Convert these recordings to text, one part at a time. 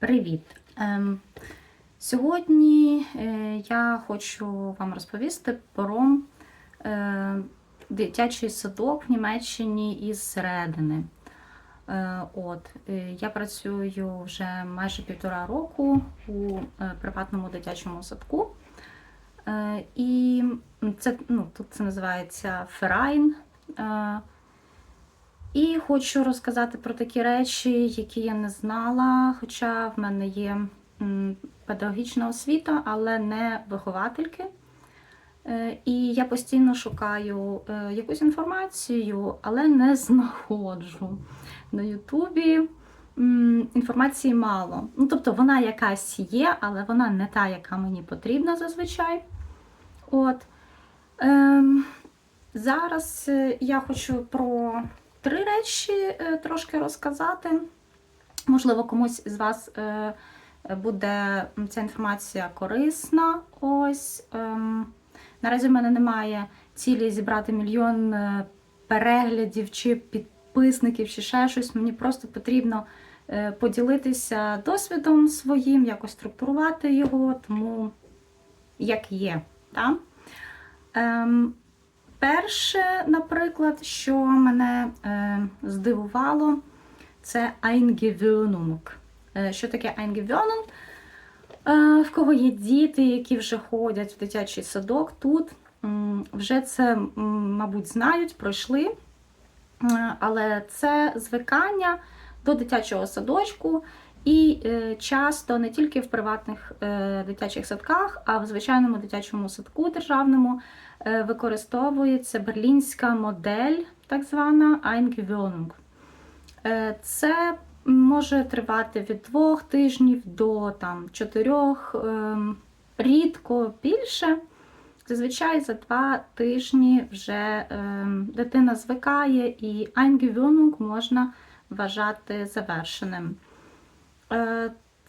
Привіт! Ем, сьогодні е, я хочу вам розповісти про е, дитячий садок в Німеччині із середини. Е, от, я працюю вже майже півтора року у приватному дитячому садку. І це, ну, тут це називається Ферайн. І хочу розказати про такі речі, які я не знала, хоча в мене є педагогічна освіта, але не виховательки. Е, І я постійно шукаю е, якусь інформацію, але не знаходжу. На Ютубі інформації мало. Ну, тобто вона якась є, але вона не та, яка мені потрібна зазвичай. От. Ем, зараз е, я хочу про три речі е, трошки розказати. Можливо, комусь з вас е, буде ця інформація корисна. Ось. ем, Наразі в мене немає цілі зібрати мільйон е, переглядів чи підписників, чи ще щось. Мені просто потрібно поділитися досвідом своїм, якось структурувати його, тому як є. Та? Ем, Перше, наприклад, що мене е, здивувало, це Eingewöhnung. Е, що таке Eingewöhnung? Е, в кого є діти, які вже ходять в дитячий садок тут, вже це, мабуть, знають, пройшли. Е, Але це звикання до дитячого садочку, і е, часто не тільки в приватних дитячих садках, а в звичайному дитячому садку державному використовується берлінська модель, так звана Eingewöhnung. Е, Це може тривати від двох тижнів до там, чотирьох, ем, рідко більше. Зазвичай за два тижні вже ем, дитина звикає, і Eingewöhnung можна вважати завершеним.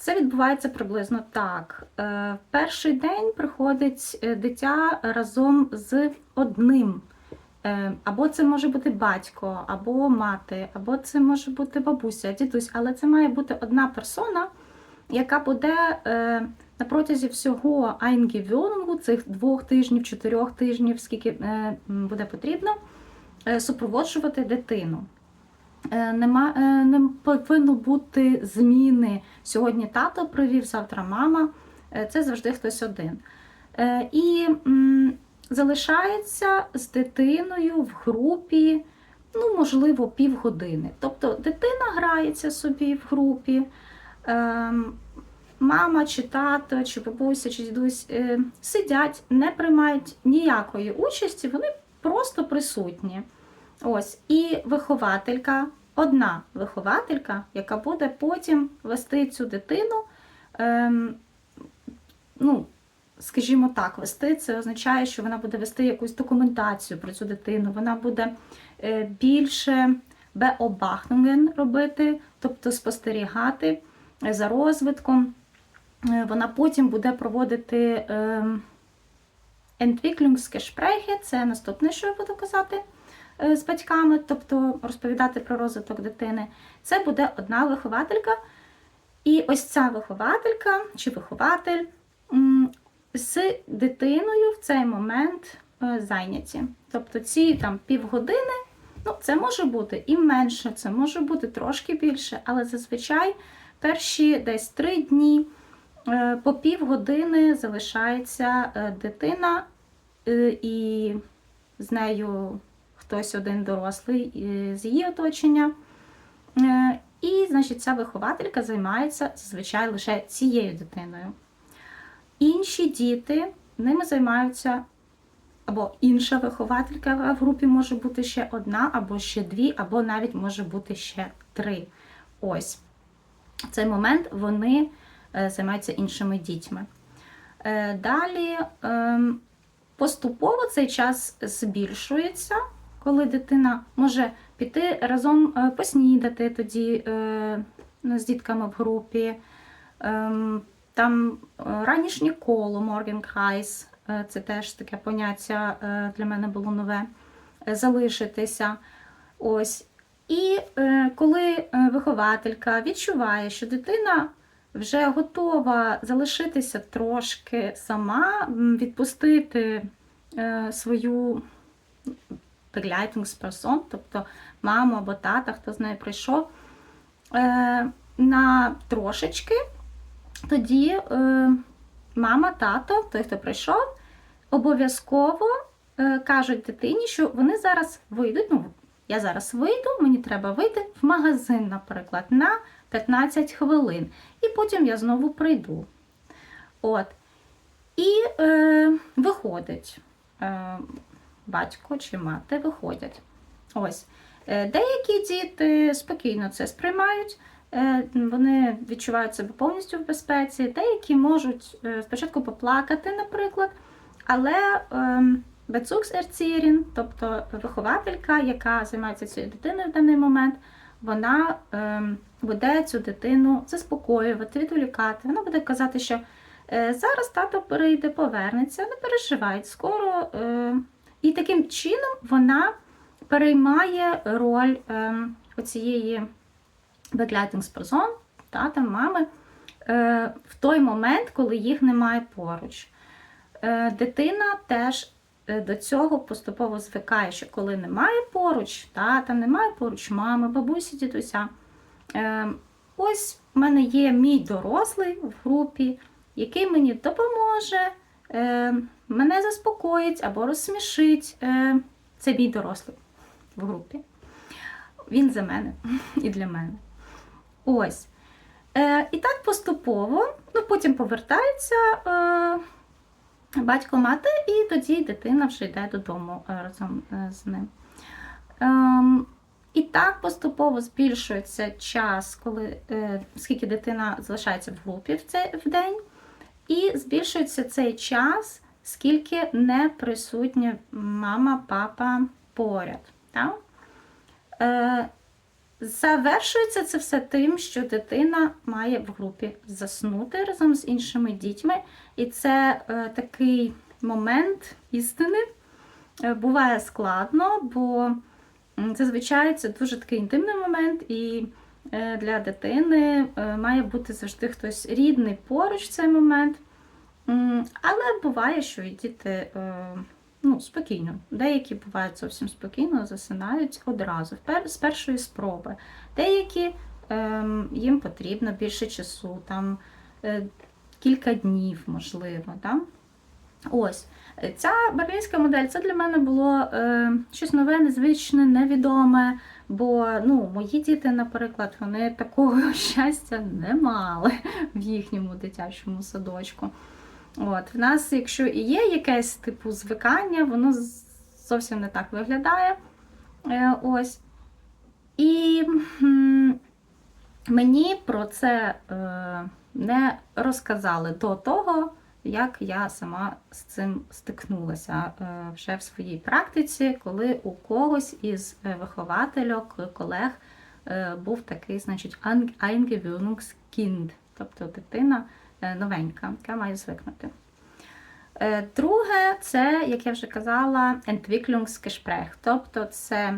Е, Це відбувається приблизно так. Е, В перший день приходить е, дитя разом з одним. Е, Або це може бути батько, або мати, або це може бути бабуся, дідусь, але це має бути одна персона, яка буде е, на протязі всього Eingewöhnung, цих двох тижнів, чотирьох тижнів, скільки е, буде потрібно, е, супроводжувати дитину. Е, Нема, е, не повинно бути зміни. Сьогодні тато привів, завтра мама. Е, Це завжди хтось один. І залишається з дитиною в групі, ну, можливо, півгодини. Тобто дитина грається собі в групі, ем, мама чи тато, чи бабуся, чи дідусь сидять, не приймають ніякої участі, вони просто присутні. Ось, і вихователька, одна вихователька, яка буде потім вести цю дитину. Ем, ну, скажімо так, вести це означає, що вона буде вести якусь документацію про цю дитину, вона буде е, більше beobachtungen робити, тобто спостерігати е, за розвитком. Е, Вона потім буде проводити ем, Entwicklungsgespräche, це наступне, що я буду казати е, з батьками, тобто розповідати про розвиток дитини. Це буде одна вихователька. І ось ця вихователька чи вихователь з дитиною в цей момент е, зайняті. Тобто ці там півгодини, ну це може бути і менше, це може бути трошки більше, але зазвичай перші десь три дні е, по півгодини залишається дитина, і з нею хтось один дорослий е, з її оточення. Е, І, значить, ця вихователька займається зазвичай лише цією дитиною. Інші діти ними займаються або інша вихователька в групі може бути ще одна, або ще дві, або навіть може бути ще три. Ось в цей момент вони е, займаються іншими дітьми. Е, Далі ем, поступово цей час збільшується, коли дитина може піти разом е, поснідати тоді е, з дітками в групі. Ем, Там е, ранішнє коло Morgenkreis, е, це теж таке поняття для мене було нове. Залишитися. Ось. І коли вихователька відчуває, що дитина вже готова залишитися трошки сама, відпустити е, свою begleitungsperson, тобто маму або тата, хто з нею прийшов, е, на трошечки, тоді е, мама, тато, той, хто прийшов, обов'язково кажуть дитині, що вони зараз вийдуть. Ну, я зараз вийду, мені треба вийти в магазин, наприклад, на 15 хвилин. І потім я знову прийду. От. І е, виходить е, батько чи мати виходять. Ось. Е, Деякі діти спокійно це сприймають, е, вони відчувають себе повністю в безпеці, деякі можуть е, спочатку поплакати, наприклад, але ем, Bezugserzieherin, тобто вихователька, яка займається цією дитиною в даний момент, вона ем, буде цю дитину заспокоювати, відволікати. Вона буде казати, що е, зараз тато прийде, повернеться, не переживай, скоро. Е, і таким чином вона переймає роль е, оцієї begleitungsperson, тата, мами, е, в той момент, коли їх немає поруч. Е, дитина теж до цього поступово звикає, що коли немає поруч, тата, немає поруч мами, бабусі, дідуся. Е, ось в мене є мій дорослий в групі, який мені допоможе, е, мене заспокоїть або розсмішить. Е, це мій дорослий в групі. Він за мене і для мене. Ось. Е, і так поступово, ну потім повертається е, батько мати, і тоді дитина вже йде додому е, разом е, з ним. Ем, і так поступово збільшується час, коли, е, скільки дитина залишається в групі в, цей, в день, і збільшується цей час, скільки не присутня мама, папа поряд. Так? Е, Завершується це все тим, що дитина має в групі заснути разом з іншими дітьми. І це е, такий момент істини. Е, буває складно, бо зазвичай це дуже такий інтимний момент, і е, для дитини е, має бути завжди хтось рідний поруч в цей момент. М, Але буває, що і діти е, ну, спокійно. Деякі бувають зовсім спокійно, засинають одразу, з першої спроби. Деякі ем, їм потрібно більше часу, там е, кілька днів, можливо. Да? Ось. Ця берлінська модель це для мене було е, щось нове, незвичне, невідоме. Бо ну, мої діти, наприклад, вони такого щастя не мали в їхньому дитячому садочку. От, в нас, якщо і є якесь типу звикання, воно зовсім не так виглядає. Е, ось. І мені про це е, не розказали до того, як я сама з цим стикнулася е, вже в своїй практиці, коли у когось із е, виховательок, колег е, був такий, значить, Ein- Eingewöhnungskind, тобто дитина е, новенька, яка має звикнути. Е, Друге, це, як я вже казала, Entwicklungsgespräch, тобто це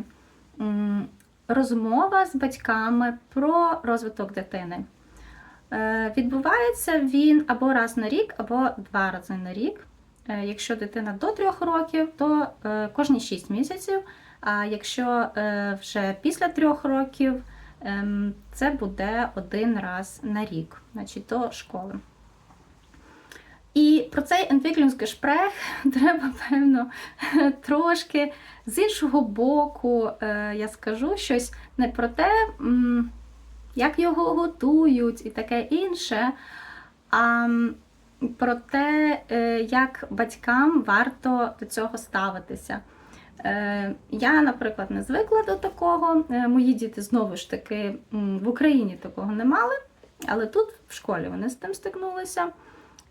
розмова з батьками про розвиток дитини. Е, Відбувається він або раз на рік, або два рази на рік. Е, Якщо дитина до трьох років, то е, кожні 6 місяців. А якщо е, вже після трьох років, ем, це буде один раз на рік, значить до школи. І про цей Entwicklungsgespräch треба, певно, трошки з іншого боку, е, я скажу щось не про те, як його готують і таке інше, а про те, е, як батькам варто до цього ставитися. Е, Я, наприклад, не звикла до такого. Мої діти знову ж таки в Україні такого не мали, але тут в школі вони з тим стикнулися.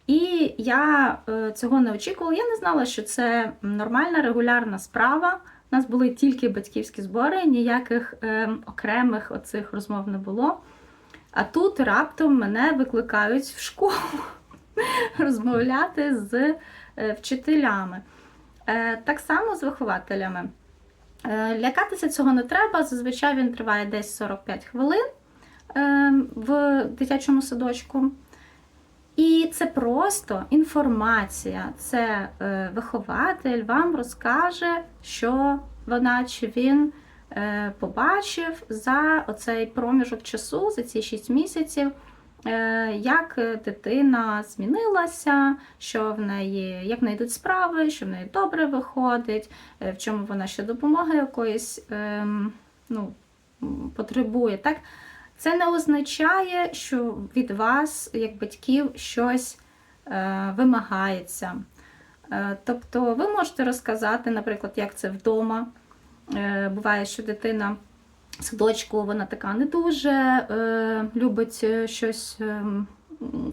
І я е, цього не очікувала. Я не знала, що це нормальна регулярна справа. У нас були тільки батьківські збори, ніяких е, окремих оцих розмов не було. А тут раптом мене викликають в школу розмовляти з е, вчителями. Так само з вихователями. Лякатися цього не треба. Зазвичай він триває десь 45 хвилин. в дитячому садочку. І це просто інформація. Це е, вихователь вам розкаже, що вона чи він е, побачив за оцей проміжок часу, за ці 6 місяців, е, як дитина змінилася, що в неї, як в неї йдуть справи, що в неї добре виходить, в чому вона ще допомоги якоїсь ем, ну, потребує. Так? Це не означає, що від вас, як батьків, щось е, вимагається. Е, тобто ви можете розказати, наприклад, як це вдома. Е, буває, що дитина в садочку вона така не дуже е, любить е, щось е,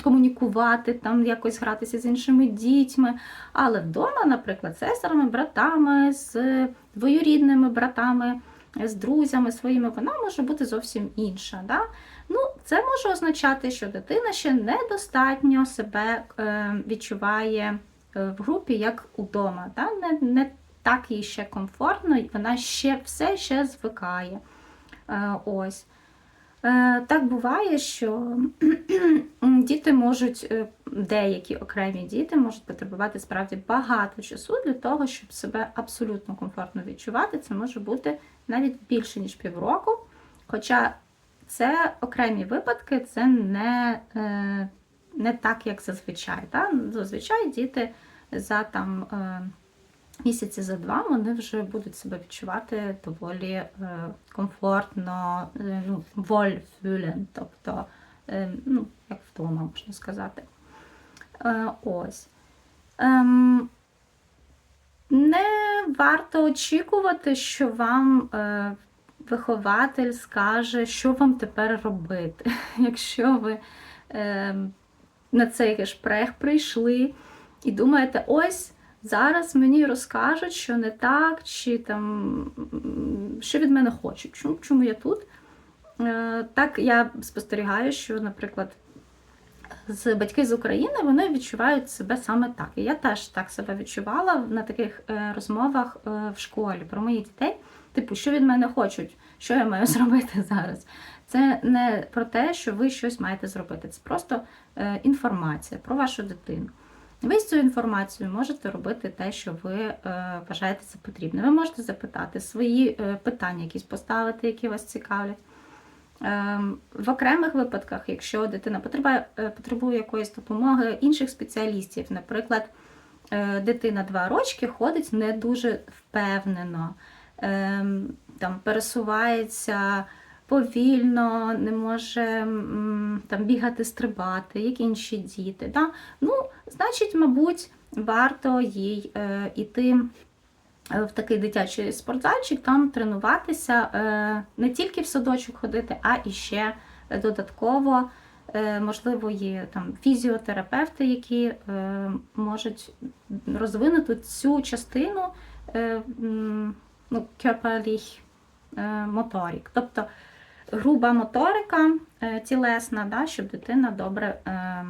комунікувати, там якось гратися з іншими дітьми. Але вдома, наприклад, з сестрами, братами, з двоюрідними братами, з друзями своїми, вона може бути зовсім інша. Да? Ну, це може означати, що дитина ще недостатньо себе е, відчуває е, в групі, як удома. Да? Не, не так їй ще комфортно, і вона ще все ще звикає. Е, ось. Так буває, що діти можуть, деякі окремі діти можуть потребувати справді багато часу для того, щоб себе абсолютно комфортно відчувати. Це може бути навіть більше, ніж півроку. Хоча це окремі випадки, це не, е, не так, як зазвичай. Та? Зазвичай діти за там. е, Місяці за два вони вже будуть себе відчувати доволі е, комфортно, ну, wohlfühlen, тобто, ну, як вдома, можна сказати. Ось. Ем, не варто очікувати, що вам е, вихователь скаже, що вам тепер робити. Якщо ви е, на цей шпрех прийшли і думаєте, ось. Зараз мені розкажуть, що не так, чи там що від мене хочуть. Чому, чому я тут? Е, Так я спостерігаю, що, наприклад, з батьки з України вони відчувають себе саме так. І я теж так себе відчувала на таких е, розмовах е, в школі про моїх дітей. Типу, що від мене хочуть, що я маю зробити зараз. Це не про те, що ви щось маєте зробити. Це просто е, інформація про вашу дитину. Ви з цією інформацією можете робити те, що ви вважаєте за потрібне. Ви можете запитати свої питання, якісь поставити, які вас цікавлять. Е, в окремих випадках, якщо дитина потребує, е, потребує якоїсь допомоги інших спеціалістів, наприклад, е, дитина 2 рочки ходить не дуже впевнено, е, там пересувається повільно, не може там бігати, стрибати, як інші діти. Да? Ну, значить, мабуть, варто їй е, іти в такий дитячий спортзальчик, там тренуватися, е, не тільки в садочок ходити, а і ще додатково. Е, Можливо, є там фізіотерапевти, які е, можуть розвинути цю частину е, ну, е, моторик. Тобто груба моторика е, тілесна, да, щоб дитина добре е,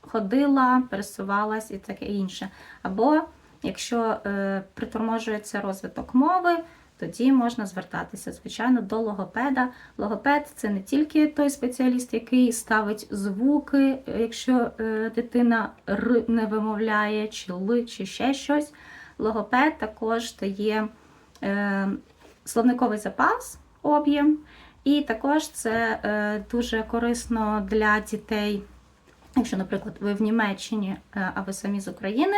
ходила, пересувалась і таке інше. Або якщо е, приторможується розвиток мови, тоді можна звертатися, звичайно, до логопеда. Логопед це не тільки той спеціаліст, який ставить звуки, якщо е, дитина р не вимовляє, чи л, чи ще щось. Логопед також дає е, словниковий запас, об'єм, і також це е, дуже корисно для дітей. Якщо, наприклад, ви в Німеччині, е, а ви самі з України,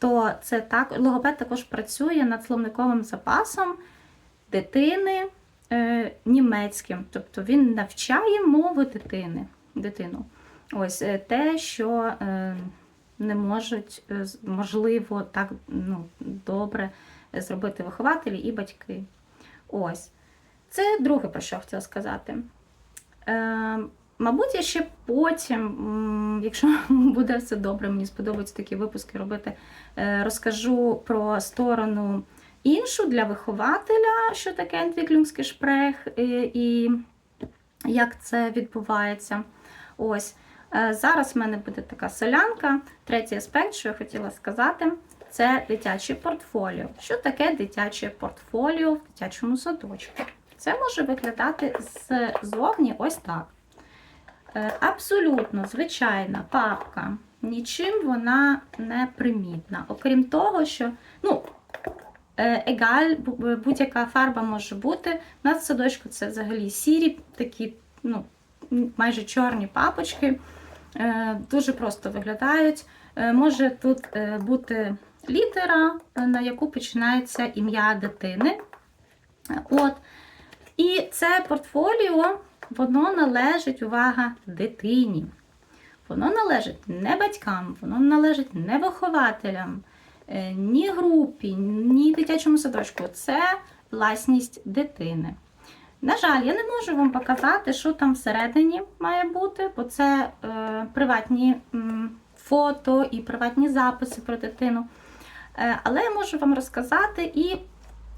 то це так, логопед також працює над словниковим запасом дитини е, німецьким. Тобто він навчає мови дитини, дитину. Ось е, те, що е, не можуть, е, можливо, так ну, добре зробити вихователі і батьки. Ось. Це друге, про що я хотіла сказати. Е, Мабуть, я ще потім, якщо буде все добре, мені сподобаються такі випуски робити, е, розкажу про сторону іншу для вихователя, що таке ентвіклюнгський шпрех і, і як це відбувається. Ось. Е, Зараз в мене буде така солянка. Третій аспект, що я хотіла сказати, це дитяче портфоліо. Що таке дитяче портфоліо в дитячому садочку? Це може виглядати ззовні ось так. Е, Абсолютно звичайна папка, нічим вона не примітна. Окрім того, що ну, е, егаль, будь-яка фарба може бути. У нас садочку це взагалі сірі, такі ну, майже чорні папочки. Е, Дуже просто виглядають. Може тут бути літера, на яку починається ім'я дитини. От. І це портфоліо, воно належить, увага, дитині. Воно належить не батькам, воно належить не вихователям, е, ні групі, ні дитячому садочку. Це власність дитини. На жаль, я не можу вам показати, що там всередині має бути, бо це е, приватні м, фото і приватні записи про дитину. Е, але я можу вам розказати і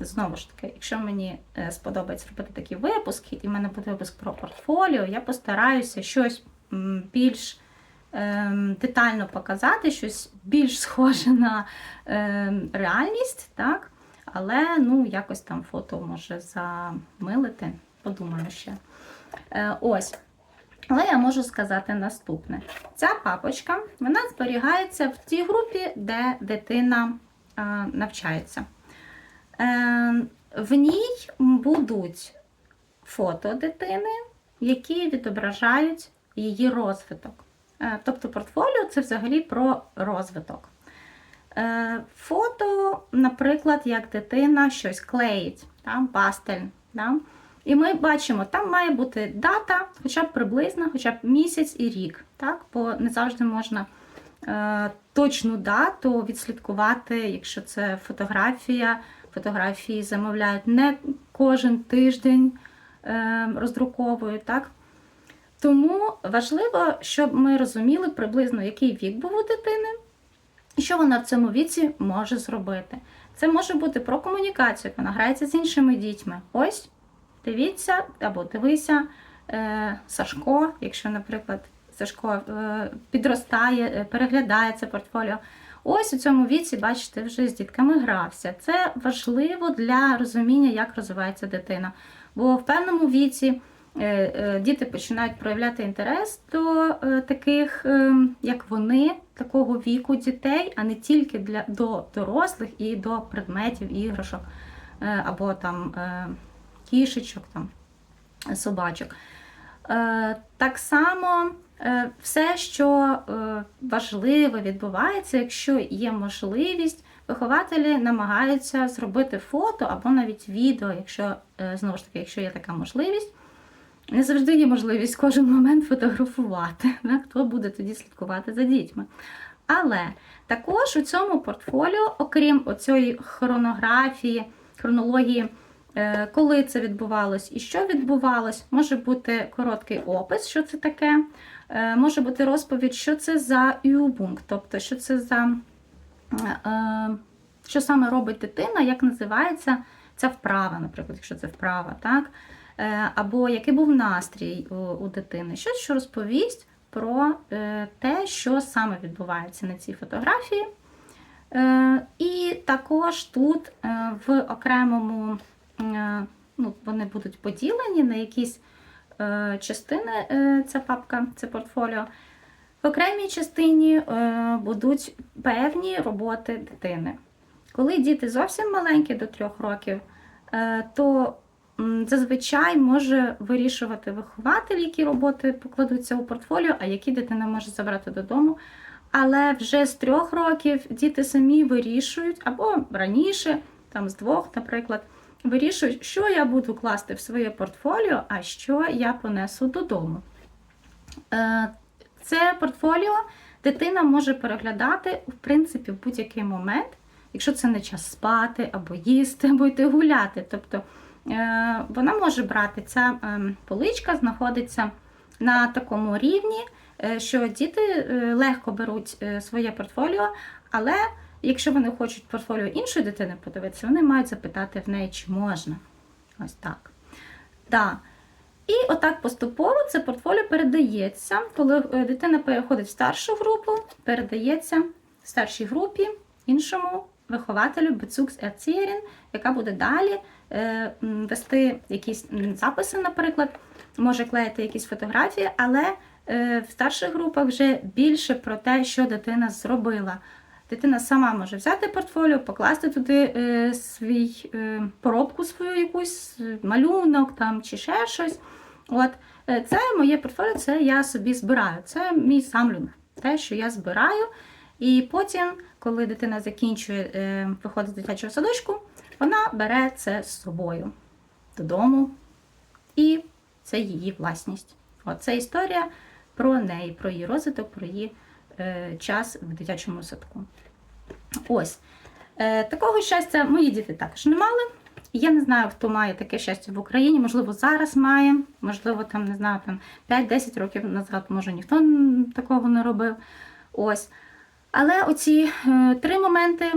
знову ж таки, якщо мені е, сподобається робити такі випуски, і в мене буде випуск про портфоліо, я постараюся щось більш ем, детально показати, щось більш схоже на ем, реальність, так? Але ну, якось там фото може замилити. Подумаю ще. Е, ось. Але я можу сказати наступне: ця папочка вона зберігається в тій групі, де дитина навчається. Е, в ній будуть фото дитини, які відображають її розвиток. Е, тобто портфоліо це взагалі про розвиток. Е, Фото, наприклад, як дитина щось клеїть, там, пастель. Да? І ми бачимо, там має бути дата, хоча б приблизна, хоча б місяць і рік. Так? Бо не завжди можна е, точну дату відслідкувати, якщо це фотографія. Фотографії замовляють не кожен тиждень е, роздруковують. Так? Тому важливо, щоб ми розуміли приблизно, який вік був у дитини, і що вона в цьому віці може зробити. Це може бути про комунікацію, як вона грається з іншими дітьми. Ось, дивіться або дивися е, Сашко, якщо, наприклад, Сашко е, підростає, е, переглядає це портфоліо. Ось у цьому віці, бачите, вже з дітками грався. Це важливо для розуміння, як розвивається дитина. Бо в певному віці е, е, діти починають проявляти інтерес до е, таких, як вони, такого віку дітей, а не тільки для, до дорослих і до предметів, іграшок або там кішечок, там, собачок. Так само все, що е, важливе відбувається, якщо є можливість, вихователі намагаються зробити фото або навіть відео, якщо е, знову ж таки, якщо є така можливість. Не завжди є можливість кожен момент фотографувати. Хто буде тоді слідкувати за дітьми? Але також у цьому портфоліо, окрім оцієї хронографії, хронології, е, коли це відбувалось і що відбувалось, може бути короткий опис, що це таке, е, може бути розповідь, що це за Übung, тобто що це за е, що саме робить дитина, як називається ця вправа, наприклад, якщо це вправа, так? Е, або який був настрій у, дитини, щось, що розповість про е, те, що саме відбувається на цій фотографії. Е, І також тут е, в окремому е, ну, вони будуть поділені на якісь е, частини, е, ця папка, це портфоліо. В окремій частині е, будуть певні роботи дитини. Коли діти зовсім маленькі до трьох років, е, то зазвичай може вирішувати вихователь, які роботи покладуться у портфоліо, а які дитина може забрати додому. Але вже з трьох років діти самі вирішують, або раніше, там з двох, наприклад, вирішують, що я буду класти в своє портфоліо, а що я понесу додому. Е, Це портфоліо дитина може переглядати в принципі в будь-який момент, якщо це не час спати, або їсти, або йти гуляти. Тобто е, вона може брати ця ем, поличка, знаходиться на такому рівні, е, що діти легко беруть своє портфоліо, але якщо вони хочуть портфоліо іншої дитини подивитися, вони мають запитати в неї, чи можна. Ось так. Да. І отак поступово це портфоліо передається, коли е, дитина переходить в старшу групу, передається в старшій групі іншому вихователю Безукс Erziehering, яка буде далі е, вести якісь записи, наприклад, може клеїти якісь фотографії, але е, в старших групах вже більше про те, що дитина зробила. Дитина сама може взяти портфоліо, покласти туди е, свій е, поробку свою якусь, е, малюнок там чи ще щось. От е, це моє портфоліо, це я собі збираю. Це мій самлюнг, те, що я збираю. І потім, коли дитина закінчує е, виходить з дитячого садочку, вона бере це з собою додому, і це її власність. От це історія про неї, про її розвиток, про її час в дитячому садку. Ось. Е, такого щастя мої діти також не мали. Я не знаю, хто має таке щастя в Україні. Можливо, зараз має, можливо, там не знаю, там 5-10 років назад, може, ніхто такого не робив. Ось. Але оці е, три моменти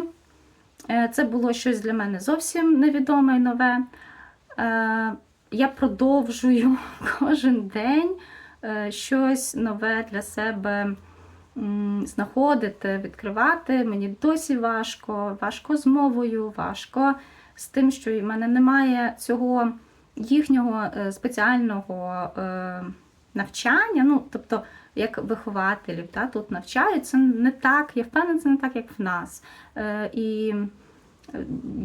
е, це було щось для мене зовсім невідоме і нове. Е, я продовжую кожен день е, щось нове для себе знаходити, відкривати. Мені досі важко, важко з мовою, важко з тим, що в мене немає цього їхнього е, спеціального е, навчання. Ну, тобто, як вихователів, та, тут навчають, це не так, я впевнена, це не так, як в нас. Е, і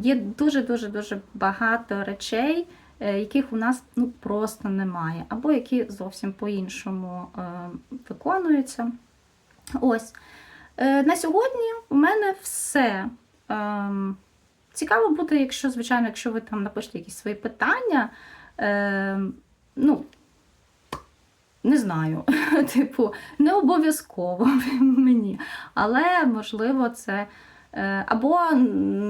є дуже-дуже дуже багато речей, яких у нас ну, просто немає, або які зовсім по-іншому е, виконуються. Ось. Е, На сьогодні у мене все. Ем, Цікаво буде, якщо, звичайно, якщо ви там напишете якісь свої питання. Ем, Ну, не знаю, типу, не обов'язково мені. Але, можливо, це. е, Або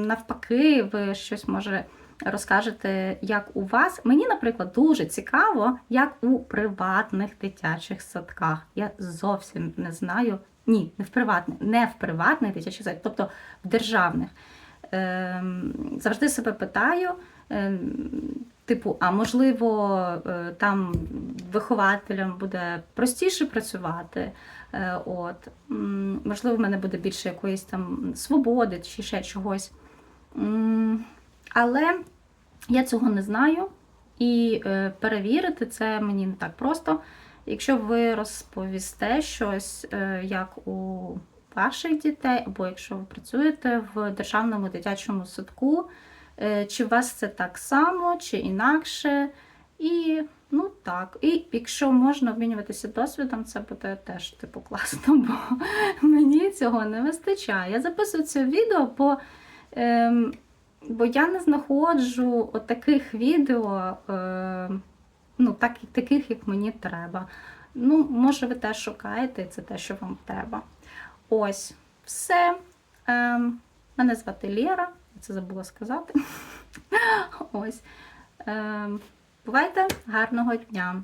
навпаки, ви щось може розкажете, як у вас. Мені, наприклад, дуже цікаво, як у приватних дитячих садках. Я зовсім не знаю. Ні, не в приватних, не в приватних дитячих садках, тобто в державних. Ем, Завжди себе питаю. ем, Типу, а можливо, е, там вихователям буде простіше працювати. Е, От, можливо, в мене буде більше якоїсь там свободи чи ще чогось. Але я цього не знаю. І е, перевірити це мені не так просто. Якщо ви розповісте щось, е, як у ваших дітей, або якщо ви працюєте в державному дитячому садку, Е, Чи у вас це так само, чи інакше. І ну так. І якщо можна обмінюватися досвідом, це буде теж типу класно, бо мені цього не вистачає. Я записую це відео, бо, ем, бо я не знаходжу таких відео, е, ну, так, таких, як мені треба. Ну, може, ви теж шукаєте, це те, що вам треба. Ось, все. Ем, мене звати Лєра це забула сказати. Ось. Ем, Бувайте гарного дня!